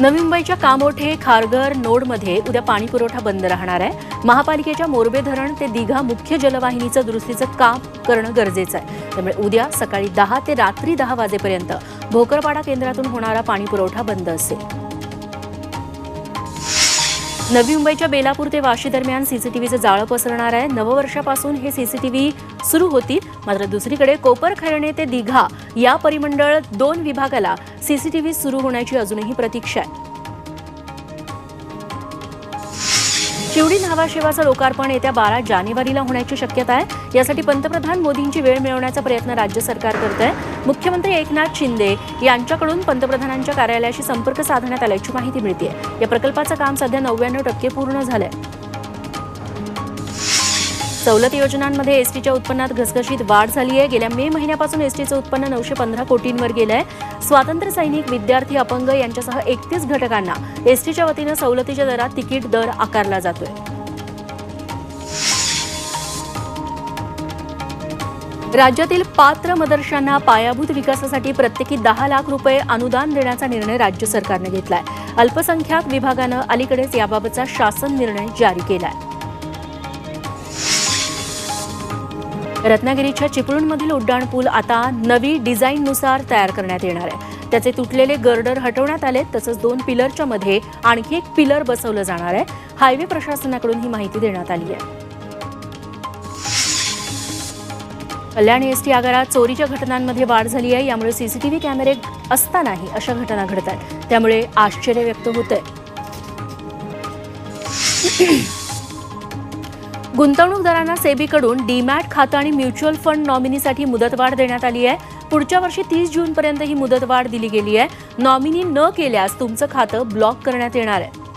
नवी मुंबईच्या कामोठे खारघर नोडमध्ये उद्या पाणी पुरवठा बंद राहणार आहे. महापालिकेच्या मोरबे धरण ते दिघा मुख्य जलवाहिनीचं दुरुस्तीचं काम करणं गरजेचं आहे. त्यामुळे उद्या सकाळी दहा ते रात्री दहा वाजेपर्यंत भोकरपाडा केंद्रातून होणारा पाणी पुरवठा बंद असेल. नवी मुंबईच्या बेलापूर ते वाशी दरम्यान सीसीटीव्हीचं जाळं पसरणार आहे. नववर्षापासून हे सीसीटीव्ही सुरू होतील. मात्र दुसरीकडे कोपर खैरणे ते दिघा या परिमंडळ दोन विभागाला सीसीटीव्ही सुरू होण्याची अजूनही प्रतीक्षा आहे. शिवडी न्हावाशेवाचं लोकार्पण येत्या बारा जानेवारीला होण्याची शक्यता आहे. यासाठी पंतप्रधान मोदींची वेळ मिळवण्याचा प्रयत्न राज्य सरकार करत आहे मुख्यमंत्री एकनाथ शिंदे यांच्याकडून पंतप्रधानांच्या कार्यालयाशी संपर्क साधण्यात आल्याची माहिती मिळते या प्रकल्पाचं काम सध्या नव्याण्णव टक्के पूर्ण झालंय. सवलत योजनांमध्ये एसटीच्या उत्पन्नात घसघशीत वाढ झाली आहे. गेल्या मे महिन्यापासून एसटीचं उत्पन्न नऊशे पंधरा कोटींवर गेलं आहे स्वातंत्र्य सैनिक विद्यार्थी अपंग यांच्यासह एकतीस घटकांना एसटीच्या वतीनं सवलतीच्या दरात तिकीट दर आकारला जातोय. राज्यातील पात्र मदरशांना पायाभूत विकासासाठी प्रत्येकी दहा लाख रुपये अनुदान देण्याचा निर्णय राज्य सरकारनं घेतलाय. अल्पसंख्याक विभागानं अलीकडेच याबाबतचा शासन निर्णय जारी केलाय. रत्नागिरीच्या चिपळूणमधील उड्डाणपूल आता नवी डिझाईननुसार तयार करण्यात येणार आहे. त्याचे तुटलेले गर्डर हटवण्यात आले तसंच दोन पिलरच्या मध्ये आणखी एक पिलर बसवलं जाणार आहे. हायवे प्रशासनाकडून ही माहिती देण्यात आली आहे. कल्याण एसटी आगारात चोरीच्या घटनांमध्ये वाढ झाली आहे. यामुळे सीसीटीव्ही कॅमेरे असतानाही अशा घटना घडत आहेत. त्यामुळे आश्चर्य व्यक्त होत आहे गुंतवणूकदारांना सेबीकडून डीमॅट खातं आणि म्युच्युअल फंड नॉमिनीसाठी मुदतवाढ देण्यात आली आहे. पुढच्या वर्षी तीस जूनपर्यंत ही मुदतवाढ दिली गेली आहे. नॉमिनी न केल्यास तुमचं खातं ब्लॉक करण्यात येणार आहे.